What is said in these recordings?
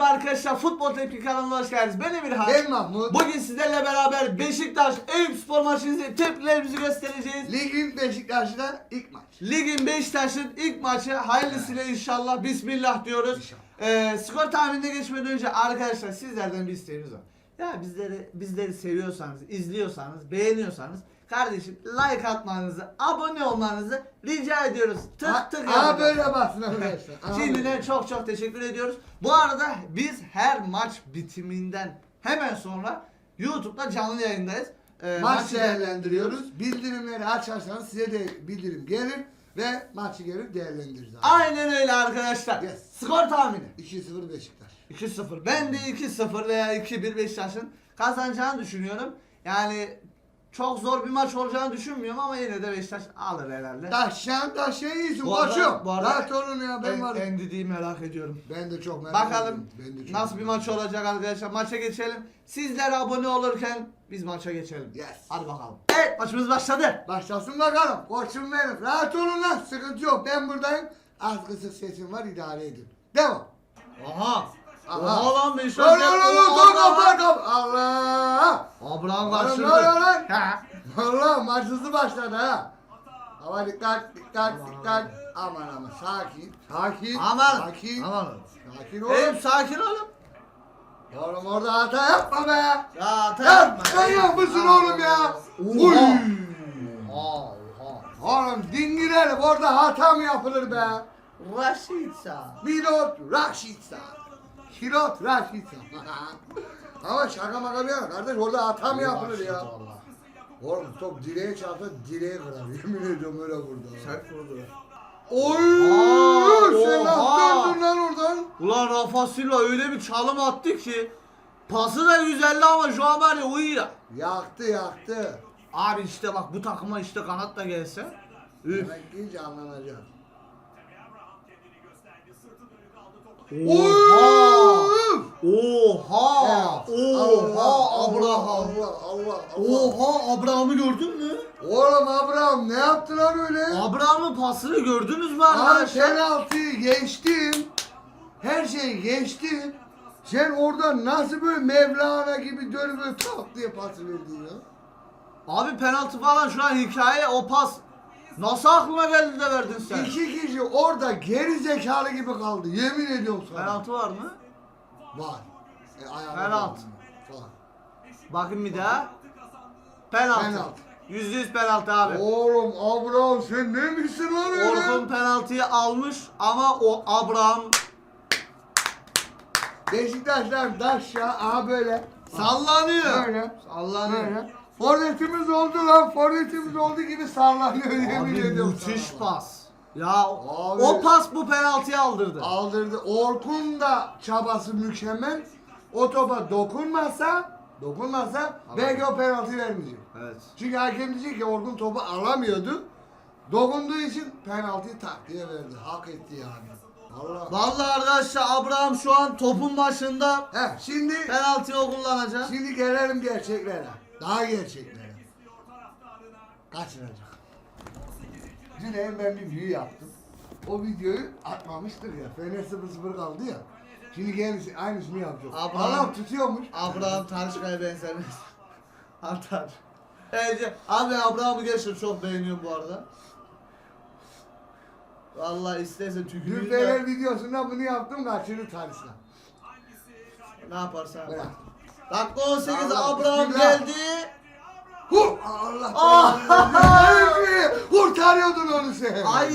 merhaba arkadaşlar. Futbol Tepki kanalına hoş geldiniz. Ben Emirhan. Ben Mahmut. Bugün sizlerle beraber Beşiktaş Eyüp Spor maçını tepkilerimizi göstereceğiz. Ligin Beşiktaş'tan ilk maç. Ligin Beşiktaş'ın ilk maçı hayırlısıyla inşallah Bismillah diyoruz. İnşallah. Ee, skor tahminine geçmeden önce arkadaşlar sizlerden bir isteğimiz var. Ya bizleri bizleri seviyorsanız, izliyorsanız, beğeniyorsanız kardeşim like atmanızı, abone olmanızı rica ediyoruz. Tık tık Aa yapacağız. böyle basın arkadaşlar. Böyle. Şimdiden çok çok teşekkür ediyoruz. Bu arada biz her maç bitiminden hemen sonra YouTube'da canlı yayındayız. Ee, Maç maçı- değerlendiriyoruz. Bildirimleri açarsanız size de bildirim gelir ve maçı gelir değerlendiririz. abi. Aynen öyle arkadaşlar. Yes. Skor tahmini. 2-0 Beşiktaş. 2-0. Ben de 2-0 veya 2-1 Beşiktaş'ın kazanacağını düşünüyorum. Yani çok zor bir maç olacağını düşünmüyorum ama yine de Beşiktaş alır herhalde. Taşyan taşyan iyisin Bu arada- koçum. bu arada- Rahat olun ya ben En, varım. Endidi'yi merak ediyorum. Ben de çok merak Bakalım ediyorum. Ben de çok nasıl bir merak maç olacak arkadaşlar. Maça geçelim. Sizler abone olurken biz maça geçelim. Yes. Hadi bakalım. Evet maçımız başladı. Başlasın bakalım. Koçum benim. Rahat olun lan. Sıkıntı yok. Ben buradayım. Az kısık sesim var. idare edin. Devam. Aha. Aha. Oha lan Beşiktaş. Lan lan lan lan. Dur Allah. kapar kap. Allah. Abraham Lan, karşıladı. lan, lan, lan. Ha. Allah maç hızlı başladı ha. Ama dikkat dikkat dikkat. Aman aman sakin. Sakin. Aman. Sakin. Aman. Sakin ol. Eyüp sakin olun. Oğlum orada hata yapma be. Ya hata Ya yapma. sen yapmışsın oğlum ya. Uy. Oha. Oğlum dingirelim orada hata mı yapılır be? Raşitsa. Pilot Raşitsa. Pilot Raşitsa. Ama şaka maka bir yana kardeş orada hata mı yapılır ya? Oğlum top direğe çarptı direğe kırar. Yemin ediyorum öyle vurdu. Sert vurdu. Oy! Aa, Sen oha! attırdın lan oradan. Ulan Rafa Silva öyle bir çalım attı ki pası da güzeldi ama şu an var ya uyuyor. Yaktı yaktı. Abi işte bak bu takıma işte kanat da gelse. Üf. Demek ki canlanacak. Oha! Oha! Oha Abraham! Allah Allah Allah. Oha Abraham'ı gördün mü? Oğlum Abraham ne yaptı lan öyle? Abraham'ın pasını gördünüz mü Abi arkadaşlar? penaltıyı geçtin. Her şeyi geçtin. Sen orada nasıl böyle Mevlana gibi dönüp böyle tak diye pas verdin ya? Abi penaltı falan şu an hikaye o pas. Nasıl aklına geldi de verdin sen? İki kişi orada geri zekalı gibi kaldı. Yemin ediyorum sana. Penaltı var mı? Var. E, ayağına Penaltı. Var. Bakın bir daha. Penaltı. Penaltı. Yüzde yüz penaltı abi. Oğlum Abraham sen ne misin lan öyle? Orkun penaltıyı almış ama o Abraham Beşiktaşlar daşya aha böyle. sallanıyor. Böyle. Sallanıyor. Böyle. Forvetimiz oldu lan. Forvetimiz oldu gibi sallanıyor yemin ediyorum. müthiş pas. Ya Abi. o pas bu penaltıyı aldırdı. Aldırdı. Orkun da çabası mükemmel. O topa dokunmasa, dokunmasa belki o penaltı vermeyecek. Evet. Çünkü hakem diyecek ki Orkun topu alamıyordu. Dokunduğu için penaltıyı tak diye verdi. Hak etti yani. Allah. Vallahi arkadaşlar Abraham şu an topun başında He, şimdi penaltıyı o kullanacak. şimdi gelelim gerçeklere. Daha gerçeklere. Kaçıracak. Dün ben bir büyü yaptım. O videoyu atmamıştır ya. Fener 0-0 kaldı ya. Şimdi kendisi aynısını yapacak. Abraham- Adam tutuyormuş. Abraham Tanışkaya benzemez. Atar. Evet, abi Abraham'ı gerçekten çok beğeniyorum bu arada. Vallahi isterse Dün tükürüğünü Fener de videosunda bunu yaptım kaçırdı Tanış'la. ne yaparsan. Bırak. Dakika 18 Allah, Abraham geldi. Hu! Allah Ah! belanı Kurtarıyordun onu sen. Ay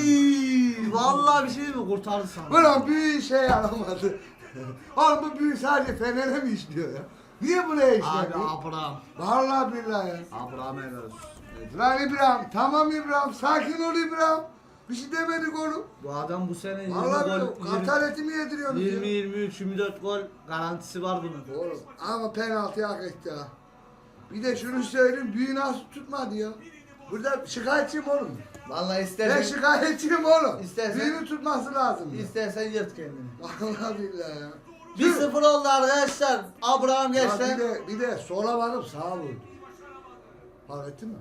vallahi bir şey mi kurtardı sana? Ulan büyü işe yaramadı. Oğlum bu büyü sadece Fener'e mi işliyor ya? Niye buraya Abi işlemiyor? Abraham. Vallahi billahi. Abraham helal olsun. Lan İbrahim, tamam İbrahim, sakin ol İbrahim. Bir şey demedik oğlum. Bu adam bu sene 20 Vallahi gol, kantar mi yediriyorsunuz 20 ya? 23 24 gol garantisi var bunun. Oğlum ama penaltı hak etti ha. Bir de şunu söyleyeyim, büyü nasıl tutmadı ya? Burada şikayetçiyim oğlum. Vallahi Ben istersen şikayetçiyim oğlum. İstersen- Büyünü tutması lazım. ya. istersen yırt kendini. Vallahi billahi ya. 1-0 oldu arkadaşlar. Abraham geçti. bir de, bir de sola bakıp sağa vurdu. Fark ettin mi?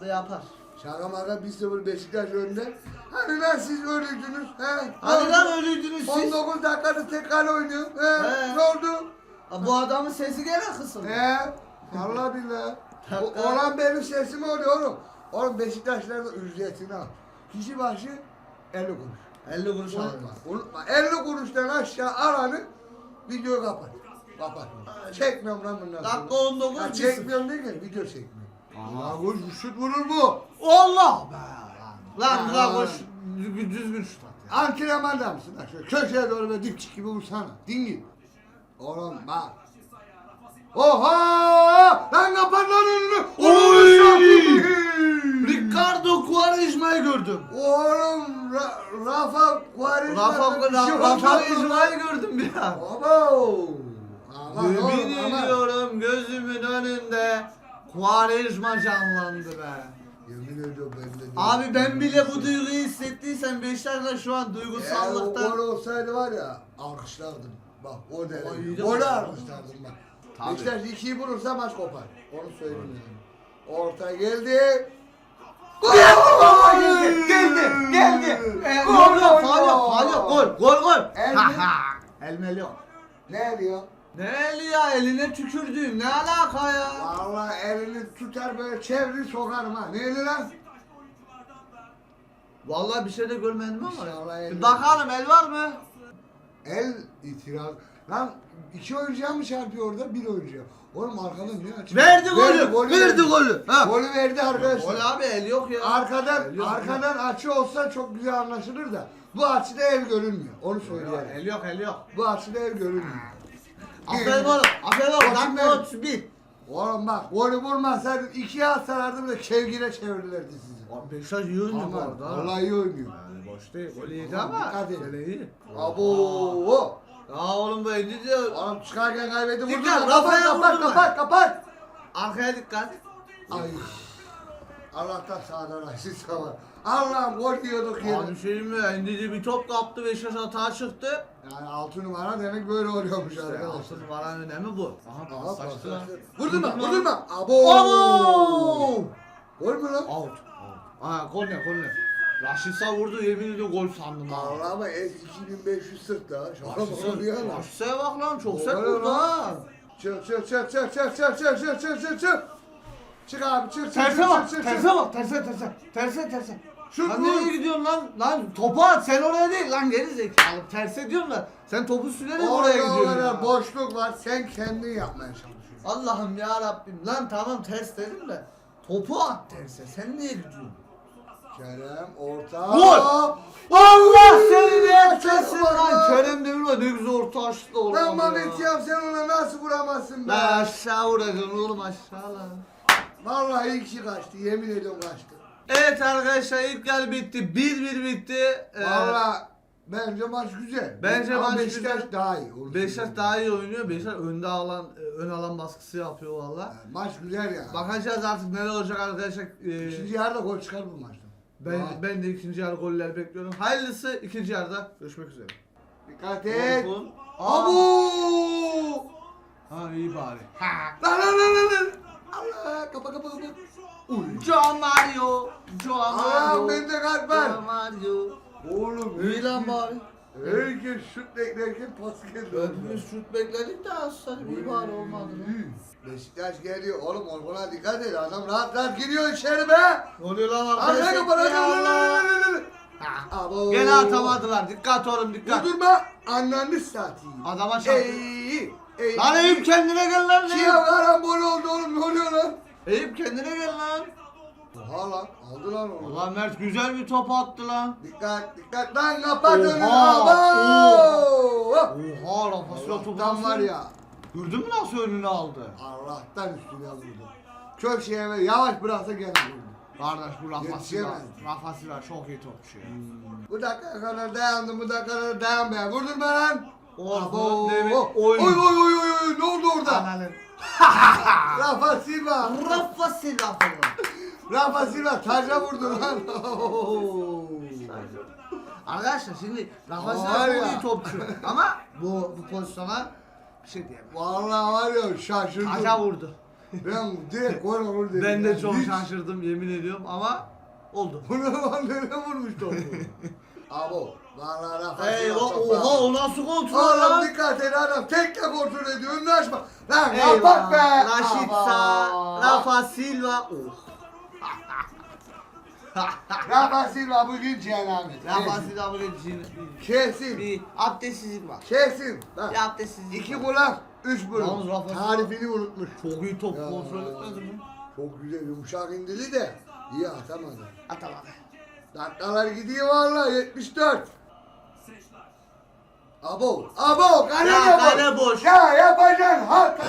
Da yapar. Şaka maka 1-0 Beşiktaş önde. Hani lan siz ölüydünüz he? Hadi lan ölüydünüz siz. 19 dakikada tekrar oynuyor. He? He. Ne oldu? Aa, Bu adamın sesi gene kısıldı. He? Vallahi billahi. O-. Olan benim sesim oluyor oğlum. Oğlum Beşiktaşlar da ücretini al. Kişi başı 50 kuruş. 50 kuruş aldı. Unutma, unutma. 50 kuruştan aşağı alanı videoyu kapat. Kapat. Çekmiyorum lan bundan sonra. Dakika 19 Ya çekmiyorum değil ki video çekmiyorum. Allah vur, şut vurur bu. Allah be lan. Lan koş düzgün şut at ya. Antrenmanda mısın lan? Şöyle köşeye doğru böyle dipçik gibi vursana. Dingil. Oğlum bak. Oha! Lan kapat lan önünü. Oy! Ricardo Quaresma'yı gördüm. Oğlum Ra Rafa Quaresma. Rafa bir? Quaresma'yı gördüm bir an. Abo! Yemin ediyorum gözümün önünde Quaresma canlandı be. Yemin ediyorum ben de. Abi ben bile bu duyguyu hissettiysem Beşiktaş'ta şu an Eğer o duygusallıktan gol olsaydı var ya alkışlardım. Bak o derece. Golü alkışlardım bak. Tabii. Beşiktaş ikiyi bulursa maç kopar. Onu söyleyeyim yani. Orta geldi. geldi, geldi, geldi. Ee, Gol, gol, gol. gol, gol, gol. Ha. Elmeli yok. Ne diyor? Ne eli ya, eline tükürdüğüm, ne alaka ya? Vallahi elini tutar böyle çeviri sokarım ha. Neydi lan? Vallahi bir şey de görmedim İnşallah ama. el- Bir bakalım, el var mı? El itiraz. Lan iki oyuncuya mı çarpıyor orada? Bir oyuncuya. Oğlum arkadan ne açıyor? Verdi golü, verdi golü. Ha. Golü verdi arkadaşlar. Gol abi, el yok ya. Arkadan El yok, arkadan açı olsa çok güzel anlaşılır da bu açıda el görünmüyor. Onu yok, söyleyelim. el yok, el yok. Bu açıda el görünmüyor. Aferin oğlum, aferin oğlum. Bakayım Dakika ben. 31. Oğlum bak golü vurmasaydın ikiye atsalardı bile kevgire çevirdilerdi sizi. Abi Beşiktaş iyi oynuyor bu arada. ha. Vallahi iyi oynuyor. Yani boş değil, gol iyiydi Aman, ama. dikkat edin. Gene iyi. Abo. Ya oğlum bu indi de Oğlum çıkarken kaybetti vurdu. Dikkat, Kapat Rafa'ya kapat vurdurma. kapat kapat. arkaya dikkat. Ay. Allah'tan sağdan asist var. Allah'ım gol diyorduk Abi şey mi ya, indi bir top kaptı Beşiktaş hata çıktı. Yani 6 numara demek böyle oluyormuş arkadaşlar. altın numaranın önemi bu. Aha Aha, paslaştı lan. Vurdurma, Vurdurma. vurdurma. Abo. Abo! Gol mü lan? Out. Aa korner korner. Raşitsa vurdu yemin ediyorum gol sandım ha. Allah ama es 2500 sırt daha. Şaka mı oluyor lan? Raşitsa'ya bak lan çok sert Oy vurdu ha. Çık çık çık çık çık çık çık çık çık çık çık. Çık abi çık çık Terse çık bak, çık çık. terse bak, terse terse. Terse terse. Şut Lan vur. nereye gidiyorsun lan? Lan topu at sen oraya değil lan geri zekalı. Terse diyorum da sen topu sürerek oraya gidiyorsun ya. boşluk var. Sen kendin yapmaya çalışıyorsun. Allah'ım ya Rabbim. Lan tamam ters dedim de topu at terse. Sen niye gidiyorsun? Kerem orta. Gol! Allah seni ne etmesin lan. Kerem Demirel ne güzel orta açtı da Lan oğlum Mehmet ya sen ona nasıl vuramazsın be? Ben aşağı vuracaksın oğlum aşağı lan. Vallahi iki kişi kaçtı. Yemin ediyorum kaçtı. Evet arkadaşlar ilk gel bitti. 1-1 bitti. Ee, Vallahi bence maç güzel. Bence Ama maç Beşiktaş güzel. daha iyi. onu Beşiktaş daha iyi oynuyor. Beşiktaş önde alan e, ön alan baskısı yapıyor valla. Yani Maç güzel ya. Bakacağız artık neler olacak arkadaşlar. Ee, İkinci yarıda gol çıkar bu maçta. ben Aa, ben de ikinci yarı goller bekliyorum. Hayırlısı ikinci yarıda görüşmek üzere. Dikkat et. Abu! Ha iyi bari. Lan lan lan lan lan. Allah kapa kapa kapa. Uy. Joe Mario. Joe Aa Mario. bende kalp var. Mario. Oğlum. İyi lan bari. Herkes şut beklerken pas geldi. Hepimiz şut bekledik de aslında iyi bari olmadı. Beşiktaş geliyor. Oğlum Orkun'a dikkat et. Adam rahat rahat giriyor içeri be. Ne oluyor lan arkadaşlar? kapat. Allah. Ha. Abo. Gene atamadılar. Dikkat oğlum dikkat. Vurdurma. Ananı satayım. Adama çarptı. Ey. Ey. Lan Eyüp kendine gel lan. Şey Eyüp. karambol oldu oğlum. Ne oluyor lan? Eyüp kendine gel lan. Oha lan. Aldı lan onu. Allah Mert güzel bir top attı lan. Dikkat dikkat lan kapat önünü. Oha. Oha Rafasıyla topu Allah'tan nasıl- var ya. Gördün mü nasıl önüne aldı? Allah'tan üstüne vurdu. Köşeye ve yavaş bıraksa gene vurdu. Kardeş bu Rafasıyla. Yetişemez. Rafasıyla çok iyi topçu ya. Bu dakika kadar dayandı, bu dakika kadar dayan be. Vurdurma lan. Abo. Oy oy oy oy oy. Ne oldu orada? Ananın. Rafa Silva. Rafasıyla falan. Rafa Silva taca vurdu lan. Arkadaşlar şimdi Rafasıyla Var çok ya. iyi topçu. Ama bu, bu pozisyona bir şey diyemem. Vallahi var ya şaşırdım. Taca vurdu. Ben direkt gol olur dedim. Ben de çok Hiç- şaşırdım yemin ediyorum ama Oldu. Bu ne lan nereye vurmuş topu? Abo. Valla Rafa Eyvah Silva çok oha o nasıl kontrol Oğlum lan? dikkat et adam tekle kontrol ediyor önünü açma. Lan Eyvah. yapak be. Raşitsa, Aba. Rafa Silva. Oh. Rafa Silva bugün cenabet. Rafa Silva bugün cin- Kesin. bir abdestsizlik var. Kesin. Bak. Bir abdestsizlik İki var. kulak, üç Yalnız. Rafa Silva- Tarifini unutmuş. Çok iyi top Ya. kontrol etmedi mi? Çok güzel yumuşak indili de iyi atamadı. Atamadı. Dakikalar gidiyor valla 74. Abo, abo, kale Ya, boş. kale boş. Ya yapacaksın hat.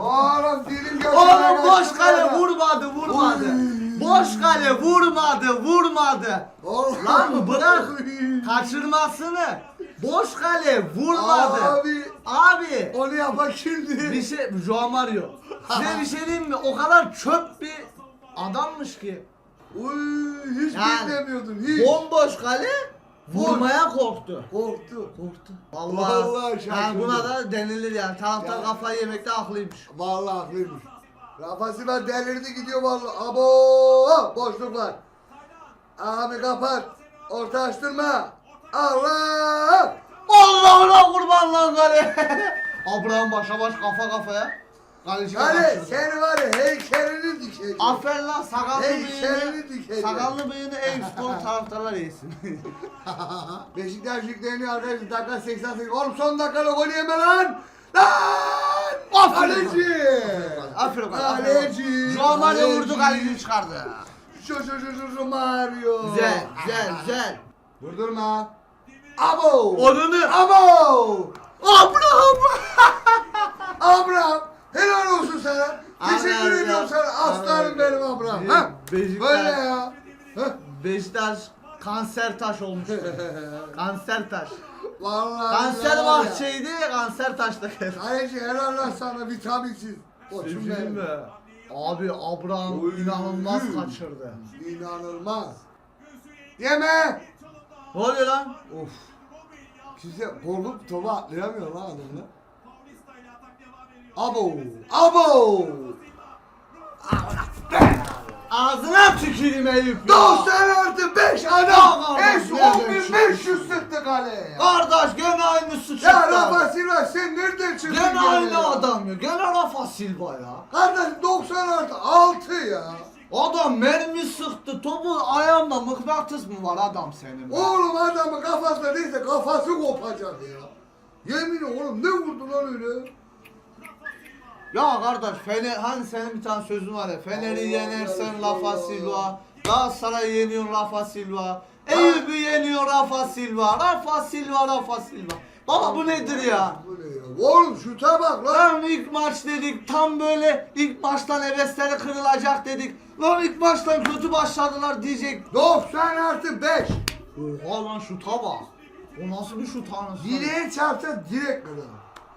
Oğlum dilim götüne Oğlum boş kale ya. vurmadı vurmadı. Oy. Boş kale vurmadı vurmadı. Oğlum. Lan bırak kaçırmasını. Boş kale vurmadı. Abi Abi onu yapan kimdi? bir şey Joao Mario. Size bir şey diyeyim mi? O kadar çöp bir adammış ki. Uy hiç Yani, beklemiyordun hiç. Bomboş kale vurmaya korktu. Korktu. Korktu. Vallahi, Vallahi yani şaşırdım. buna da denilir yani. Taraftar Ya. kafayı yemekte haklıymış. Vallahi haklıymış. Rafa Silva delirdi gidiyor vallahi. Abo boşluk var. Abi kapat. Orta açtırma. Allah! Allah'ına kurban lan kale. Abraham başa baş kafa kafaya. Kaleci Hadi kaçırdı. seni var ya heykelini dikeceğim. Aferin lan sakallı Heykelini bıyığını. dikeceğim. Sakallı bıyığını en spor taraftarlar yesin. Beşiktaş yükleniyor arkadaşlar. Dakika 88. Oğlum son dakikada gol yeme lan. Lan! Aferin. Kaleci! Aferin bak. Kaleci! Joao Mario vurdu kaleci çıkardı. Şu şu şu şu şu Mario. Güzel güzel güzel. Vurdurma. Abo! Onunu. Abo! Abraham. Abraham! Sana. Teşekkür ediyorum sana. Aslanım benim. Benim Ha? Beşiktaş- Böyle ya. Ha? Beşiktaş kanser taş olmuştu. kanser taş. Vallahi. Kanser bahçeydi, kanser taşta geldi. Kaleci helal lan sana vitaminsiz. Koçum benim. mü? Abi Abraham Oy. inanılmaz kaçırdı. İnanılmaz. Yeme. Ne oluyor lan? Of. Kimse korkup topu atlayamıyor lan adamlar. Abo. Abo. Ağzına tüküreyim Eyüp ya. 90 artı 5 Ya adam. nereden 10500 sıktı kaleye ya. Kardeş gene aynısı çıktı. Ya Rafa Silva sen nereden çıktın? Gene aynı adam ya. Gene Rafa Silva ya. Kardeş 90 artı 6 ya. Adam mermi sıktı. Topu ayağında mıknatıs mı var adam senin? Oğlum adamın kafasında değilse kafası kopacak ya. Yemin oğlum ne vurdu lan öyle? Ya kardeş Fener hani senin bir tane sözün var ya Fener'i yenersen. Rafa Silva Galatasaray'ı yeniyor Rafa Silva Eyüp'ü yeniyor Rafa Silva Rafa Silva Rafa Silva Baba bu nedir ya? Bu ne ya? Oğlum şuta bak lan. Lan ilk maç dedik tam böyle ilk maçtan hevesleri kırılacak dedik Lan ilk maçtan kötü başladılar diyecek 90 artı 5. Oha lan şuta bak O nasıl bir şut anasını Direğe çarpsa direkt kırılır.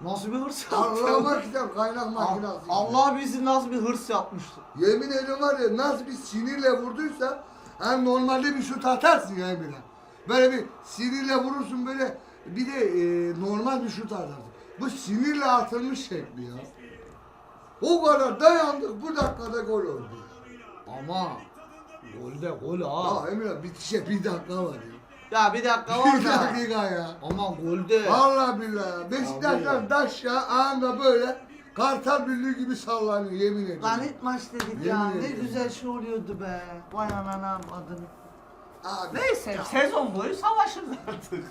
Nasıl bir hırs Allah'ıma yaptı kitap kaynak makinası. Allah bizi nasıl bir hırs yapmıştı Yemin ediyorum var ya nasıl bir sinirle vurduysa hani normalde bir şut atarsın ya Emine. Böyle bir sinirle vurursun böyle bir de e, normal bir şut atarsın. Bu sinirle atılmış şekli ya. O kadar dayandık bu dakikada gol oldu. Ama Golde gol ha Ya Emine bitişe bir dakika var ya. Ya bir dakika var Bir da. dakika ya. Ama golde. Vallahi billahi. Beşiktaşlar Abi. taş ya anında böyle kartal birliği gibi sallanıyor yemin ediyorum. Lan ilk maç dedik Yemin ya ne ederim. güzel şey oluyordu be. Vay ananam adını. Abi, Neyse sezon boyu savaşırız artık.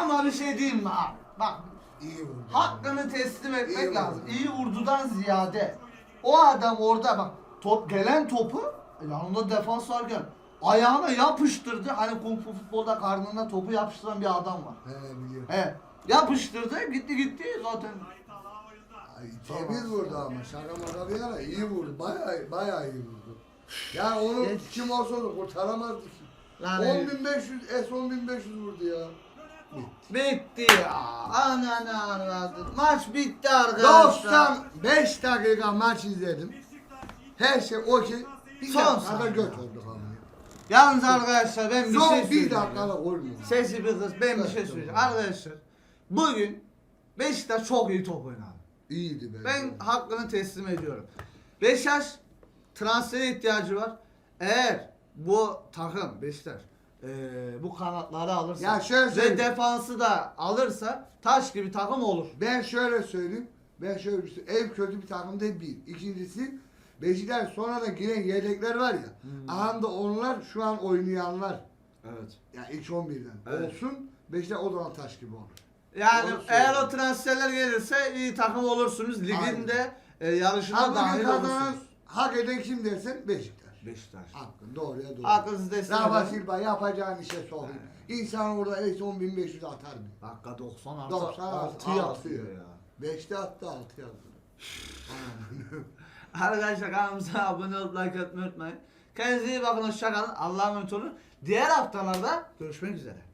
Ama bir şey diyeyim mi abi? Bak iyi vurdu. hakkını teslim etmek İyi lazım. vurdu. İyi vurdudan ziyade. O adam orada bak top gelen topu yanında defans varken ayağına yapıştırdı. Hani kung fu futbolda karnına topu yapıştıran bir adam var. He biliyorum. He. Yapıştırdı gitti gitti zaten Ay, temiz vurdu ama şaka maka bir yana iyi vurdu. Bayağı bayağı iyi vurdu. Yani onu Geç. kim olsa da kurtaramazdı ki. Lan 10.500 S 10.500 vurdu ya. Bitti ya. Ananı anladım. Maç bitti arkadaşlar. 95 dakika maç izledim. Her şey okey. Son saniye. göt oldu. Yalnız arkadaşlar ben bir Son şey bir söyleyeceğim. dakikada mü? Sesi bir kız ben bir şey söyleyeceğim. Arkadaşlar bugün Beşiktaş çok iyi top oynadı. İyiydi bence. Ben hakkını teslim ediyorum. Beşiktaş transfere ihtiyacı var. Eğer bu takım Beşiktaş eee, bu kanatları alırsa Ya şöyle ve söyleyeyim. defansı da alırsa taş gibi takım olur. Ben şöyle söyleyeyim. Ben şöyle bir şey. Ev kötü bir takım değil bir. İkincisi Beşiktaş sonradan giren yedekler var ya. Hmm. Aha da onlar şu an oynayanlar. Evet. Yani ilk 11'den Evet. olsun. Beşiktaş o zaman taş gibi olur. Yani Doğru eğer o transferler gelirse iyi takım olursunuz. Liginde e, yarışına dahil olursunuz. hak eden kim dersen Beşiktaş. Beşiktaş. Hakkın doğruya doğru. Hakkınızı teslim Rafa. Silva yapacağın işe sokayım. İnsan orada eksi 10.500 atar mı? Dakika 90 artı 90 artı 6 altı yazıyor ya. 5'te attı 6 yazdı. Arkadaşlar kanalımıza abone olup like atmayı unutmayın. Kendinize iyi bakın hoşçakalın. Allah'a emanet olun. Diğer haftalarda görüşmek üzere.